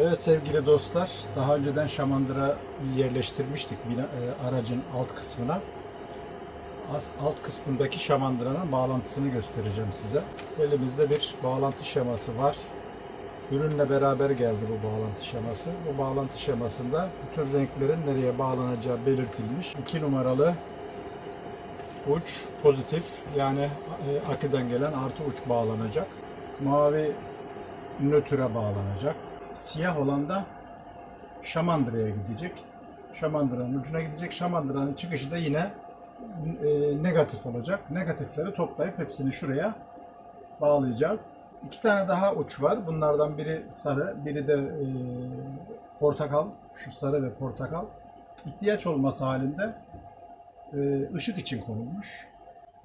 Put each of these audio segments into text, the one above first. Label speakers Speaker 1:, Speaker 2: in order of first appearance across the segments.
Speaker 1: Evet sevgili dostlar, daha önceden şamandıra yerleştirmiştik e, aracın alt kısmına. As, alt kısmındaki şamandıranın bağlantısını göstereceğim size. Elimizde bir bağlantı şeması var. Ürünle beraber geldi bu bağlantı şeması. Bu bağlantı şemasında bütün renklerin nereye bağlanacağı belirtilmiş. 2 numaralı uç pozitif yani e, aküden gelen artı uç bağlanacak. Mavi nötre bağlanacak. Siyah olan da şamandıraya gidecek. Şamandıranın ucuna gidecek. Şamandıranın çıkışı da yine e, negatif olacak. Negatifleri toplayıp hepsini şuraya bağlayacağız. İki tane daha uç var. Bunlardan biri sarı, biri de e, portakal. Şu sarı ve portakal. İhtiyaç olması halinde e, ışık için konulmuş.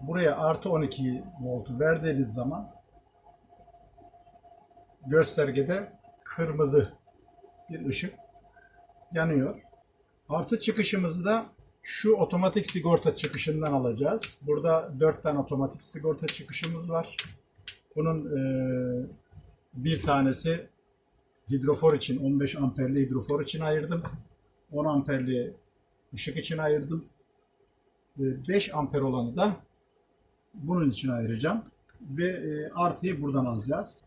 Speaker 1: Buraya artı 12 voltu verdiğiniz zaman göstergede kırmızı bir ışık yanıyor. Artı çıkışımızı da şu otomatik sigorta çıkışından alacağız. Burada 4 tane otomatik sigorta çıkışımız var. Bunun e, bir tanesi hidrofor için 15 amperli hidrofor için ayırdım. 10 amperli ışık için ayırdım. 5 amper olanı da bunun için ayıracağım. Ve e, artıyı buradan alacağız.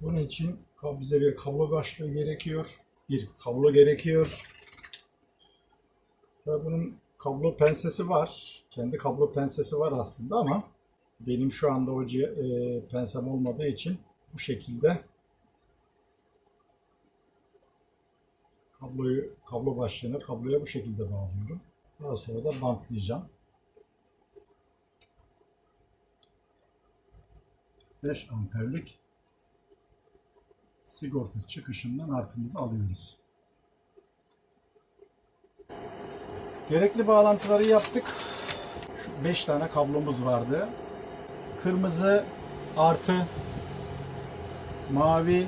Speaker 1: Bunun için bize bir kablo başlığı gerekiyor. Bir kablo gerekiyor. Ve bunun kablo pensesi var. Kendi kablo pensesi var aslında ama benim şu anda o e, pensem olmadığı için bu şekilde kabloyu kablo başlığını kabloya bu şekilde bağlıyorum. Daha sonra da bantlayacağım. 5 amperlik sigorta çıkışından artımızı alıyoruz. Gerekli bağlantıları yaptık. 5 tane kablomuz vardı. Kırmızı artı, mavi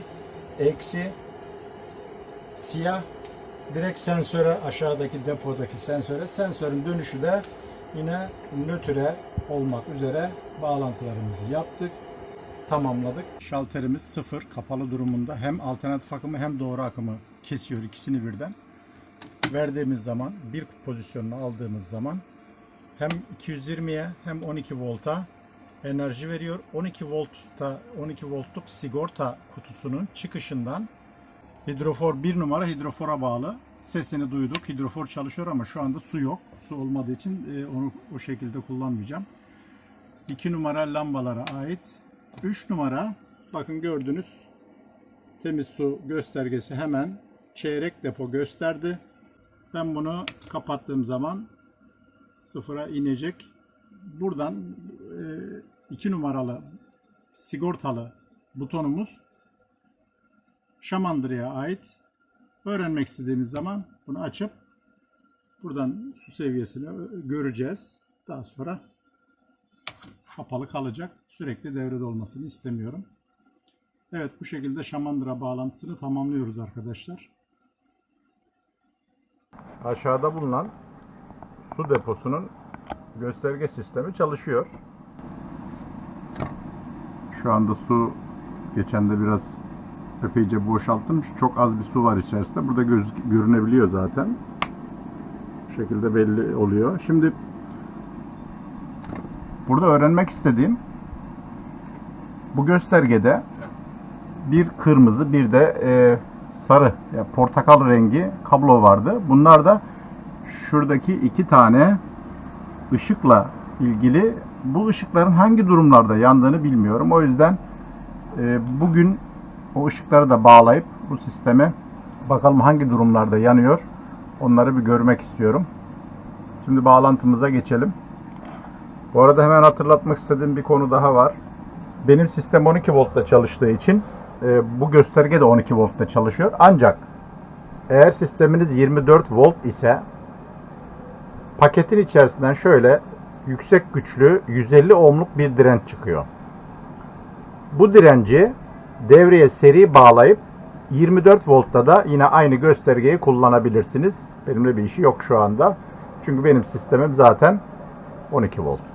Speaker 1: eksi, siyah direkt sensöre aşağıdaki depodaki sensöre. Sensörün dönüşü de yine nötre olmak üzere bağlantılarımızı yaptık tamamladık. Şalterimiz sıfır kapalı durumunda hem alternatif akımı hem doğru akımı kesiyor ikisini birden. Verdiğimiz zaman bir pozisyonunu aldığımız zaman hem 220'ye hem 12 volta enerji veriyor. 12 voltta 12 voltluk sigorta kutusunun çıkışından hidrofor bir numara hidrofora bağlı. Sesini duyduk. Hidrofor çalışıyor ama şu anda su yok. Su olmadığı için e, onu o şekilde kullanmayacağım. 2 numara lambalara ait 3 numara bakın gördünüz temiz su göstergesi hemen çeyrek depo gösterdi. Ben bunu kapattığım zaman sıfıra inecek. Buradan 2 numaralı sigortalı butonumuz Şamandıra'ya ait. Öğrenmek istediğimiz zaman bunu açıp buradan su seviyesini göreceğiz. Daha sonra kapalı kalacak. Sürekli devrede olmasını istemiyorum. Evet bu şekilde şamandıra bağlantısını tamamlıyoruz arkadaşlar. Aşağıda bulunan su deposunun gösterge sistemi çalışıyor. Şu anda su geçen de biraz epeyce boşalttım. Çok az bir su var içerisinde. Burada göz, görünebiliyor zaten. Bu şekilde belli oluyor. Şimdi Burada öğrenmek istediğim bu göstergede bir kırmızı bir de e, sarı yani portakal rengi kablo vardı. Bunlar da şuradaki iki tane ışıkla ilgili bu ışıkların hangi durumlarda yandığını bilmiyorum. O yüzden e, bugün o ışıkları da bağlayıp bu sisteme bakalım hangi durumlarda yanıyor. Onları bir görmek istiyorum. Şimdi bağlantımıza geçelim. Bu arada hemen hatırlatmak istediğim bir konu daha var. Benim sistem 12 voltta çalıştığı için e, bu gösterge de 12 voltta çalışıyor. Ancak eğer sisteminiz 24 volt ise paketin içerisinden şöyle yüksek güçlü 150 ohmluk bir direnç çıkıyor. Bu direnci devreye seri bağlayıp 24 voltta da yine aynı göstergeyi kullanabilirsiniz. Benimle bir işi yok şu anda. Çünkü benim sistemim zaten 12 volt.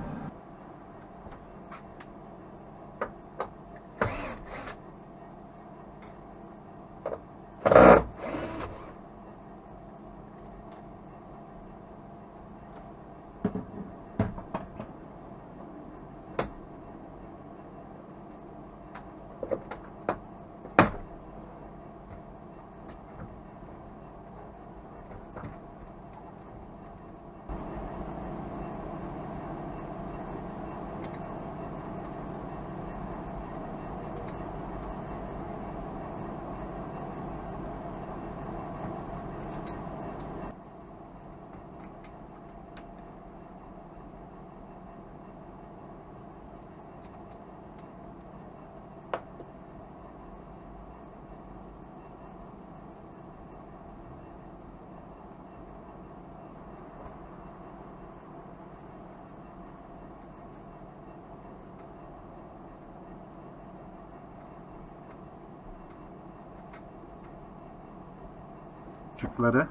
Speaker 1: Işıkları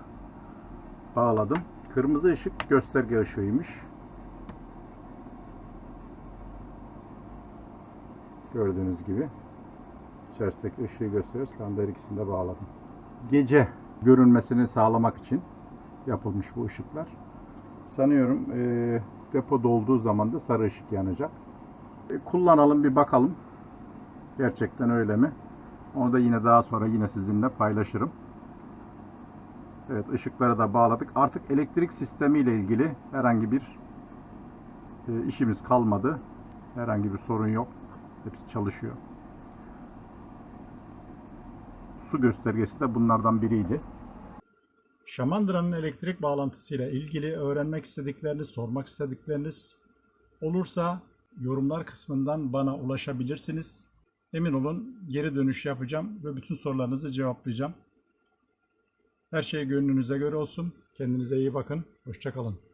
Speaker 1: bağladım. Kırmızı ışık gösterge ışığıymış. Gördüğünüz gibi içerisindeki ışığı gösteriyor. Şu anda ikisini de bağladım. Gece görünmesini sağlamak için yapılmış bu ışıklar. Sanıyorum eee, depo dolduğu zaman da sarı ışık yanacak. E, kullanalım bir bakalım. Gerçekten öyle mi? Onu da yine daha sonra yine sizinle paylaşırım. Evet ışıkları da bağladık. Artık elektrik sistemi ile ilgili herhangi bir e, işimiz kalmadı. Herhangi bir sorun yok. Hepsi çalışıyor. Su göstergesi de bunlardan biriydi.
Speaker 2: Şamandıra'nın elektrik bağlantısıyla ilgili öğrenmek istedikleriniz, sormak istedikleriniz olursa yorumlar kısmından bana ulaşabilirsiniz. Emin olun geri dönüş yapacağım ve bütün sorularınızı cevaplayacağım. Her şey gönlünüze göre olsun. Kendinize iyi bakın. Hoşçakalın.